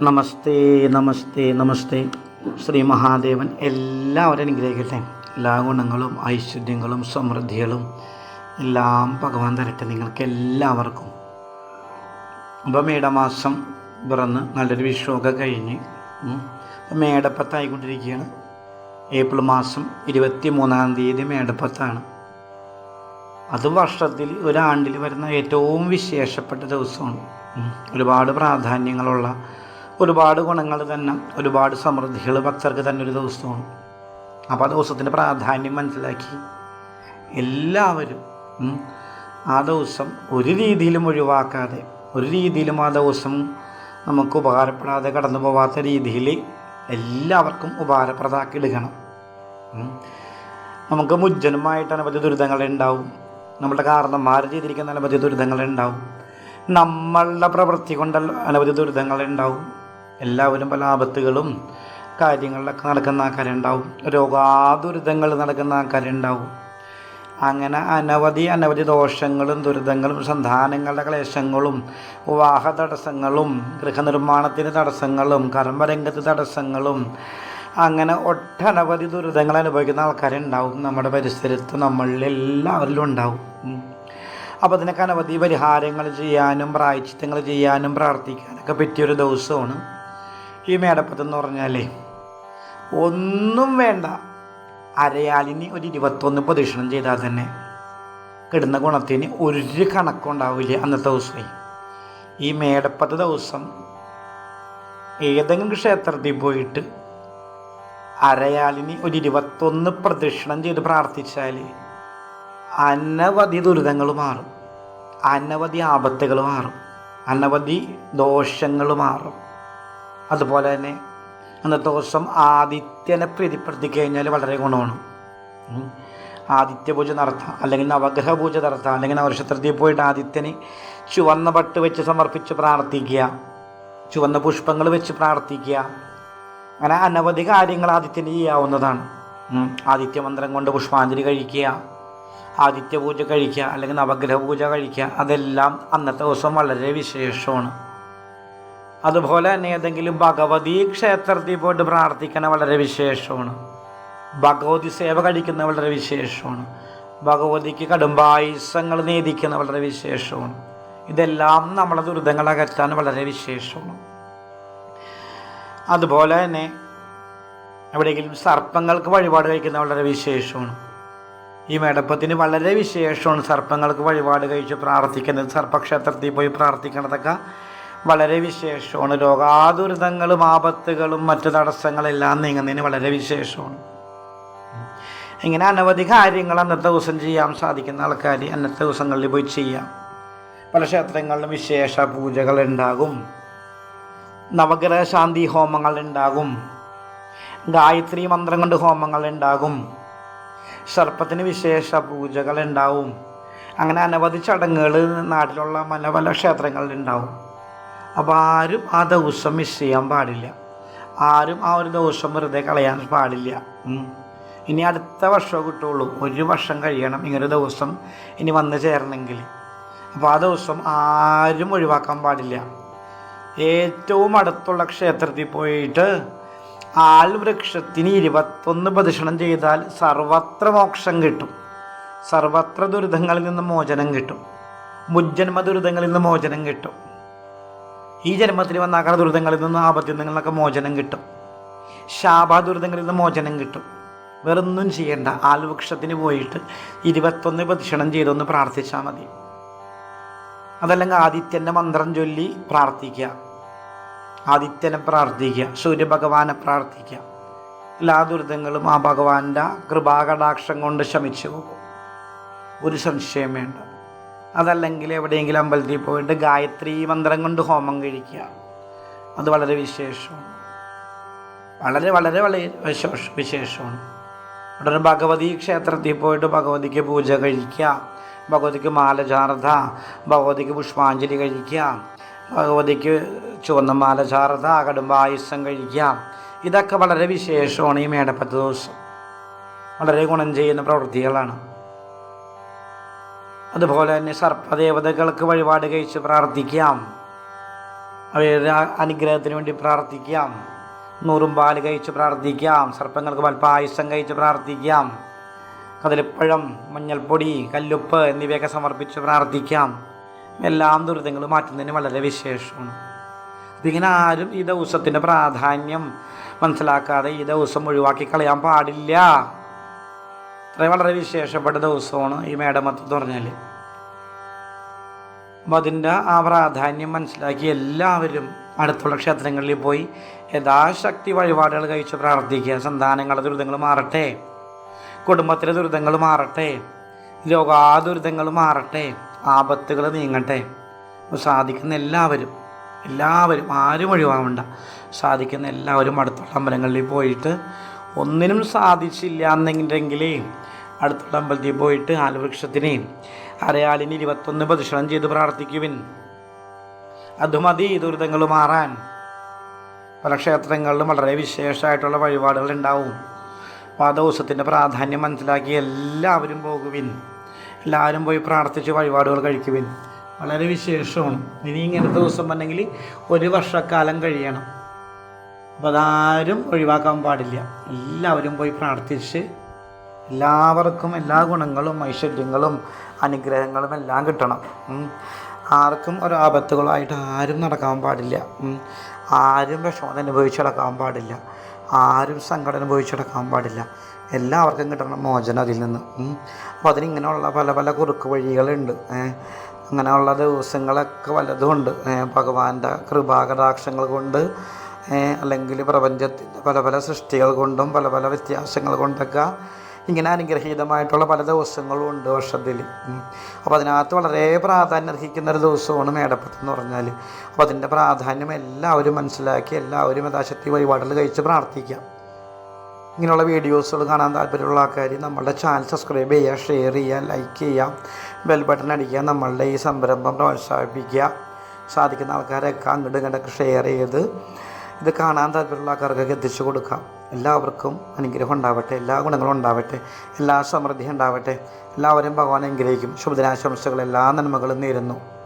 നമസ്തേ നമസ്തേ നമസ്തേ. ശ്രീ മഹാദേവൻ എല്ലാവരും അനുഗ്രഹിക്കട്ടെ. എല്ലാ ഗുണങ്ങളും ഐശ്വര്യങ്ങളും സമൃദ്ധികളും എല്ലാം ഭഗവാൻ തരട്ടെ നിങ്ങൾക്ക് എല്ലാവർക്കും. അപ്പം മേടമാസം പിറന്ന് നല്ലൊരു വിഷുവൊക്കെ കഴിഞ്ഞ് മേടപ്പത്തായിക്കൊണ്ടിരിക്കുകയാണ്. ഏപ്രിൽ മാസം ഇരുപത്തി മൂന്നാം തീയതി മേടപ്പത്താണ്. അത് വർഷത്തിൽ ഒരാണ്ടിൽ വരുന്ന ഏറ്റവും വിശേഷപ്പെട്ട ദിവസമാണ്. ഒരുപാട് പ്രാധാന്യങ്ങളുള്ള ഒരുപാട് ഗുണങ്ങൾ തന്നെ ഒരുപാട് സമൃദ്ധികൾ ഭക്തർക്ക് തന്നെ ഒരു ദിവസമാണ്. അപ്പോൾ ആ ദിവസത്തിന്റെ പ്രാധാന്യം മനസ്സിലാക്കി. എല്ലാവരും ആ ദിവസം ഒരു രീതിയിലും ഒഴിവാക്കാതെ ഒരു രീതിയിലും ആ ദിവസം നമുക്ക് ഉപകാരപ്പെടാതെ കടന്നു പോവാത്ത രീതിയിൽ എല്ലാവർക്കും ഉപകാരപ്രദമാക്കി എടുക്കണം. ഉം. നമുക്ക് മുജ്ജനുമായിട്ട് അനവധി ദുരിതങ്ങളുണ്ടാവും നമ്മുടെ കാരണന്മാർ ചെയ്തിരിക്കുന്ന അനവധി ദുരിതങ്ങളുണ്ടാവും നമ്മളുടെ പ്രവൃത്തി കൊണ്ട് അനവധി ദുരിതങ്ങളുണ്ടാവും എല്ലാവരും പല ആപത്തുകളും കാര്യങ്ങളിലൊക്കെ നടക്കുന്ന ആൾക്കാരുണ്ടാവും. രോഗാദുരിതങ്ങൾ നടക്കുന്ന ആൾക്കാരുണ്ടാവും. അങ്ങനെ അനവധി അനവധി ദോഷങ്ങളും ദുരിതങ്ങളും സന്താനങ്ങളുടെ ക്ലേശങ്ങളും വിവാഹ തടസ്സങ്ങളും ഗൃഹനിർമ്മാണത്തിന് തടസ്സങ്ങളും കർമ്മരംഗത്ത് തടസ്സങ്ങളും അങ്ങനെ ഒട്ടനവധി ദുരിതങ്ങൾ അനുഭവിക്കുന്ന ആൾക്കാരുണ്ടാവും. നമ്മുടെ പരിസരത്ത് നമ്മളിൽ എല്ലാവരിലും ഉണ്ടാവും. അപ്പോൾ അതിനൊക്കെ അനവധി പരിഹാരങ്ങൾ ചെയ്യാനും പ്രായച്ചിത്തങ്ങൾ ചെയ്യാനും പ്രാർത്ഥിക്കാനൊക്കെ പറ്റിയൊരു ദിവസമാണ്. ഈ മേടപ്പത്തെന്ന് പറഞ്ഞാലേ ഒന്നും വേണ്ട. അരയാലിന് ഒരു ഇരുപത്തൊന്ന് പ്രദക്ഷിണം ചെയ്താൽ തന്നെ കിടുന്ന ഗുണത്തിന് ഒരു കണക്കുണ്ടാവില്ല അന്നത്തെ ദിവസമേ. ഈ മേടപ്പത്ത് ദിവസം ഏതെങ്കിലും ക്ഷേത്രത്തിൽ പോയിട്ട് അരയാലിന് ഒരു ഇരുപത്തൊന്ന് പ്രദക്ഷിണം ചെയ്ത് പ്രാർത്ഥിച്ചാൽ അനവധി ദുരിതങ്ങൾ മാറും. അനവധി ആപത്തുകൾ മാറും. അനവധി ദോഷങ്ങൾ മാറും. അതുപോലെ തന്നെ അന്നത്തെ ദിവസം ആദിത്യനെ പ്രീതിപ്പെടുത്തി കഴിഞ്ഞാൽ വളരെ ഗുണമാണ്. ആദിത്യ പൂജ നടത്താം അല്ലെങ്കിൽ നവഗ്രഹ പൂജ നടത്താം അല്ലെങ്കിൽ നവക്ഷത്രത്തിൽ പോയിട്ട് ആദിത്യന് ചുവന്ന പട്ട് വെച്ച് സമർപ്പിച്ച് പ്രാർത്ഥിക്കുക ചുവന്ന പുഷ്പങ്ങൾ വെച്ച് പ്രാർത്ഥിക്കുക. അങ്ങനെ അനവധി കാര്യങ്ങൾ ആദിത്യന് ചെയ്യാവുന്നതാണ്. ആദിത്യ മന്ത്രം കൊണ്ട് പുഷ്പാഞ്ജലി കഴിക്കുക ആദിത്യ പൂജ കഴിക്കുക അല്ലെങ്കിൽ നവഗ്രഹ പൂജ കഴിക്കുക അതെല്ലാം അന്നത്തെ ദിവസം വളരെ വിശേഷമാണ്. അതുപോലെ തന്നെ ഏതെങ്കിലും ഭഗവതി ക്ഷേത്രത്തിൽ പോയിട്ട് പ്രാർത്ഥിക്കണ വളരെ വിശേഷമാണ്. ഭഗവതി സേവ കഴിക്കുന്ന വളരെ വിശേഷമാണ്. ഭഗവതിക്ക് കടുംബായുസങ്ങൾ നേദിക്കുന്ന വളരെ വിശേഷമാണ്. ഇതെല്ലാം നമ്മളെ ദുരിതങ്ങൾ അകറ്റാൻ വളരെ വിശേഷമാണ്. അതുപോലെ തന്നെ എവിടെയെങ്കിലും സർപ്പങ്ങൾക്ക് വഴിപാട് കഴിക്കുന്ന വളരെ വിശേഷമാണ്. ഈ മേടപ്പത്തിന് വളരെ വിശേഷമാണ് സർപ്പങ്ങൾക്ക് വഴിപാട് കഴിച്ച് പ്രാർത്ഥിക്കുന്നത്. സർപ്പക്ഷേത്രത്തിൽ പോയി പ്രാർത്ഥിക്കുന്നതൊക്കെ വളരെ വിശേഷമാണ്. രോഗാതുരിതങ്ങളും ആപത്തുകളും മറ്റു തടസ്സങ്ങളെല്ലാം നീങ്ങുന്നതിന് വളരെ വിശേഷമാണ്. ഇങ്ങനെ അനവധി കാര്യങ്ങൾ അന്നത്തെ ദിവസം ചെയ്യാൻ സാധിക്കുന്ന ആൾക്കാർ അന്നത്തെ ദിവസങ്ങളിൽ പോയി ചെയ്യാം. പല ക്ഷേത്രങ്ങളിലും വിശേഷ പൂജകൾ ഉണ്ടാകും. നവഗ്രഹ ശാന്തി ഹോമങ്ങൾ ഉണ്ടാകും. ഗായത്രി മന്ത്രം കൊണ്ട് ഹോമങ്ങൾ ഉണ്ടാകും. സർപ്പത്തിന് വിശേഷ പൂജകൾ ഉണ്ടാവും. അങ്ങനെ അനവധി ചടങ്ങുകൾ നാട്ടിലുള്ള പല പല ക്ഷേത്രങ്ങളിൽ ഉണ്ടാവും. അപ്പോൾ ആരും ആ ദിവസം മിസ് ചെയ്യാൻ പാടില്ല. ആരും ആ ഒരു ദിവസം വെറുതെ കളയാൻ പാടില്ല. ഇനി അടുത്ത വർഷമേ കിട്ടുള്ളൂ. ഒരു വർഷം കഴിയണം ഇങ്ങനൊരു ദിവസം ഇനി വന്നു ചേരണമെങ്കിൽ. അപ്പോൾ ആ ദിവസം ആരും ഒഴിവാക്കാൻ പാടില്ല. ഏറ്റവും അടുത്തുള്ള ക്ഷേത്രത്തിൽ പോയിട്ട് ആൽ വൃക്ഷത്തിന് ഇരുപത്തൊന്ന് പ്രദക്ഷിണം ചെയ്താൽ സർവത്ര മോക്ഷം കിട്ടും. സർവത്ര ദുരിതങ്ങളിൽ നിന്ന് മോചനം കിട്ടും. മുജ്ജന്മ ദുരിതങ്ങളിൽ നിന്ന് മോചനം കിട്ടും. ഈ ജന്മത്തിൽ വന്ന അകല ദുരിതങ്ങളിൽ നിന്ന് ആപത്തിൽ മോചനം കിട്ടും. ശാപ ദുരിതങ്ങളിൽ നിന്ന് മോചനം കിട്ടും. വേറൊന്നും ചെയ്യേണ്ട. ആൽവൃക്ഷത്തിന് പോയിട്ട് ഇരുപത്തൊന്ന് പ്രദക്ഷിണം ചെയ്തൊന്ന് പ്രാർത്ഥിച്ചാൽ മതി. അതല്ലെങ്കിൽ ആദിത്യന്റെ മന്ത്രം ചൊല്ലി പ്രാർത്ഥിക്കുക. ആദിത്യനെ പ്രാർത്ഥിക്കുക. സൂര്യഭഗവാനെ പ്രാർത്ഥിക്കുക. എല്ലാ ദുരിതങ്ങളും ആ ഭഗവാന്റെ കൃപാകടാക്ഷം കൊണ്ട് ശമിച്ചു പോകും. ഒരു സംശയം വേണ്ട. അതല്ലെങ്കിൽ എവിടെയെങ്കിലും അമ്പലത്തിൽ പോയിട്ട് ഗായത്രി മന്ത്രം കൊണ്ട് ഹോമം കഴിക്കുക. അത് വളരെ വിശേഷമാണ്. വളരെ വളരെ വളരെ വിശേഷ വിശേഷമാണ്. ഒരു ഭഗവതി ക്ഷേത്രത്തിൽ പോയിട്ട് ഭഗവതിക്ക് പൂജ കഴിക്കുക. ഭഗവതിക്ക് മാല ഭഗവതിക്ക് പുഷ്പാഞ്ജലി കഴിക്കുക. ഭഗവതിക്ക് ചുവന്ന മാല കടുംബായുസം കഴിക്കുക. ഇതൊക്കെ വളരെ വിശേഷമാണ് ഈ മേടപ്പത്ത് ദിവസം. വളരെ ഗുണം ചെയ്യുന്ന പ്രവൃത്തികളാണ്. അതുപോലെ തന്നെ സർപ്പദേവതകൾക്ക് വഴിപാട് കഴിച്ച് പ്രാർത്ഥിക്കാം. അവരുടെ അനുഗ്രഹത്തിന് വേണ്ടി പ്രാർത്ഥിക്കാം. നൂറും പാൽ കഴിച്ച് പ്രാർത്ഥിക്കാം. സർപ്പങ്ങൾക്ക് പായസം കഴിച്ച് പ്രാർത്ഥിക്കാം. കതിലിപ്പഴം മഞ്ഞൾപ്പൊടി കല്ലുപ്പ് എന്നിവയൊക്കെ സമർപ്പിച്ച് പ്രാർത്ഥിക്കാം. എല്ലാം ദുരിതങ്ങൾ മാറ്റുന്നതിന് വളരെ വിശേഷമാണ്. ഇതിങ്ങനെ ആരും ഈ ദിവസത്തിന്റെ പ്രാധാന്യം മനസ്സിലാക്കാതെ ഈ ദിവസം ഒഴിവാക്കി കളയാൻ പാടില്ല. വളരെ വിശേഷപ്പെട്ട ദിവസമാണ് ഈ മേടമത്ത് എന്ന് പറഞ്ഞാൽ അപ്പം അതിന്റെ ആ പ്രാധാന്യം മനസ്സിലാക്കി എല്ലാവരും അടുത്തുള്ള ക്ഷേത്രങ്ങളിൽ പോയി യഥാശക്തി വഴിപാടുകൾ കഴിച്ച് പ്രാർത്ഥിക്കുക. സന്താനങ്ങളെ ദുരിതങ്ങൾ മാറട്ടെ. കുടുംബത്തിലെ ദുരിതങ്ങൾ മാറട്ടെ. രോഗാദുരിതങ്ങൾ മാറട്ടെ. ആപത്തുകൾ നീങ്ങട്ടെ. സാധിക്കുന്ന എല്ലാവരും എല്ലാവരും ആരും ഒഴിവാകണ്ട സാധിക്കുന്ന എല്ലാവരും അടുത്തുള്ള അമ്പലങ്ങളിൽ പോയിട്ട് ഒന്നിനും സാധിച്ചില്ല എന്നെങ്കിൽ അടുത്തുള്ള അമ്പലത്തിൽ പോയിട്ട് ആലുവൃക്ഷത്തിന് അരയാലിന് ഇരുപത്തൊന്ന് പ്രദക്ഷിണം ചെയ്ത് പ്രാർത്ഥിക്കുവിൻ. അത് മതി ദുരിതങ്ങൾ മാറാൻ. പല ക്ഷേത്രങ്ങളിലും വളരെ വിശേഷമായിട്ടുള്ള വഴിപാടുകൾ ഉണ്ടാവും. അപ്പോൾ ആ ദിവസത്തിന്റെ പ്രാധാന്യം മനസ്സിലാക്കി എല്ലാവരും പോകുവിൻ. എല്ലാവരും പോയി പ്രാർത്ഥിച്ച് വഴിപാടുകൾ കഴിക്കുവിൻ. വളരെ വിശേഷമാണ്. ഇനി ഇങ്ങനെ ദിവസം വന്നെങ്കിൽ ഒരു വർഷക്കാലം കഴിയണം. അപ്പോൾ അതാരും ഒഴിവാക്കാൻ പാടില്ല. എല്ലാവരും പോയി പ്രാർത്ഥിച്ച് എല്ലാവർക്കും എല്ലാ ഗുണങ്ങളും ഐശ്വര്യങ്ങളും അനുഗ്രഹങ്ങളും എല്ലാം കിട്ടണം. ആർക്കും ഒരു ആപത്തുകളായിട്ട് ആരും നടക്കാൻ പാടില്ല. ആരും വിഷമത അനുഭവിച്ച് നടക്കാൻ പാടില്ല. ആരും സങ്കടം അനുഭവിച്ച് നടക്കാൻ പാടില്ല. എല്ലാവർക്കും കിട്ടണം മോചനം അതിൽ നിന്ന്. അപ്പോൾ അതിനിങ്ങനെയുള്ള പല പല കുറുക്ക് വഴികളുണ്ട്. അങ്ങനെയുള്ള ദിവസങ്ങളൊക്കെ വല്ലതുമുണ്ട് ഏ, ഭഗവാന്റെ കൃപാകടാക്ഷങ്ങൾ കൊണ്ട് അല്ലെങ്കിൽ പ്രപഞ്ചത്തിന്റെ പല പല സൃഷ്ടികൾ കൊണ്ടും പല പല വ്യത്യാസങ്ങൾ കൊണ്ടൊക്കെ ഇങ്ങനെ അനുഗ്രഹീതമായിട്ടുള്ള പല ദിവസങ്ങളും ഉണ്ട് വർഷത്തിൽ. അപ്പോൾ അതിനകത്ത് വളരെ പ്രാധാന്യം അർഹിക്കുന്ന ഒരു ദിവസമാണ് മേടപ്പത്ത് എന്ന് പറഞ്ഞാൽ അപ്പോൾ അതിന്റെ പ്രാധാന്യം എല്ലാവരും മനസ്സിലാക്കി എല്ലാവരും യഥാശക്തി വഴിപാടുകൾ കഴിച്ച് പ്രാർത്ഥിക്കാം. ഇങ്ങനെയുള്ള വീഡിയോസുകൾ കാണാൻ താല്പര്യമുള്ള ആൾക്കാർ നമ്മളുടെ ചാനൽ സബ്സ്ക്രൈബ് ചെയ്യുക ഷെയർ ചെയ്യുക ലൈക്ക് ചെയ്യുക ബെൽ ബട്ടൺ അടിക്കുക നമ്മളുടെ ഈ സംരംഭം പ്രോത്സാഹിപ്പിക്കുക. സാധിക്കുന്ന ആൾക്കാരൊക്കെ അങ്ങോട്ടും ഇങ്ങോട്ടൊക്കെ ഷെയർ ചെയ്ത് ഇത് കാണാൻ താല്പര്യമുള്ള ആൾക്കാർക്കൊക്കെ എത്തിച്ചു കൊടുക്കാം. എല്ലാവർക്കും അനുഗ്രഹം ഉണ്ടാവട്ടെ എല്ലാ ഗുണങ്ങളും ഉണ്ടാവട്ടെ എല്ലാ സമൃദ്ധിയും ഉണ്ടാവട്ടെ. എല്ലാവരും ഭഗവാൻ അനുഗ്രഹിക്കും. ശുഭദിനാശംസകൾ എല്ലാ നന്മകളും നേരുന്നു.